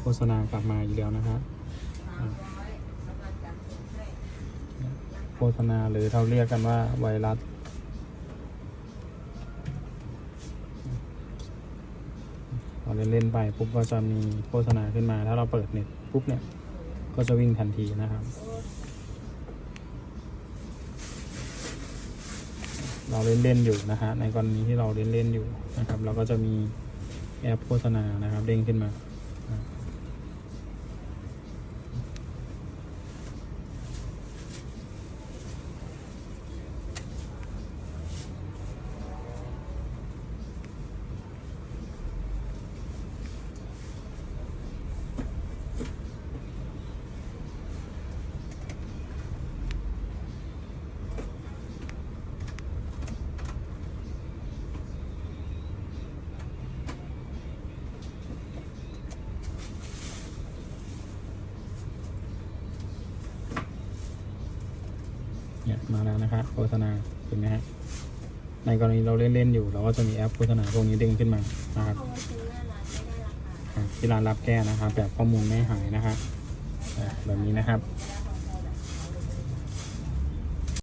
โฆษณากลับมาอีกแล้วนะฮะโฆษณาหรือเราเรียกกันว่าไวรัสเราเล่นๆไปปุ๊บก็จะมีโฆษณาขึ้นมา ถ้าเราเปิดเน็ตปุ๊บเนี่ย ก็จะวิ่งทันทีนะครับ เราเล่นเล่นๆอยู่นะฮะในกรณีที่เราเล่นเล่นๆอยู่นะครับ เราก็จะมีแอปโฆษณานะครับ เด้งขึ้นมานะ เนี่ยมาแล้วนะครับโฆษณาเห็นไหมฮะในกรณีเราเล่นเล่นๆอยู่ เราก็จะมีแอปโฆษณาพวกนี้เด้งขึ้นมานะครับที่ร้านรับแก้นะครับ แบบข้อมูลไม่หายนะครับแบบนี้นะครับ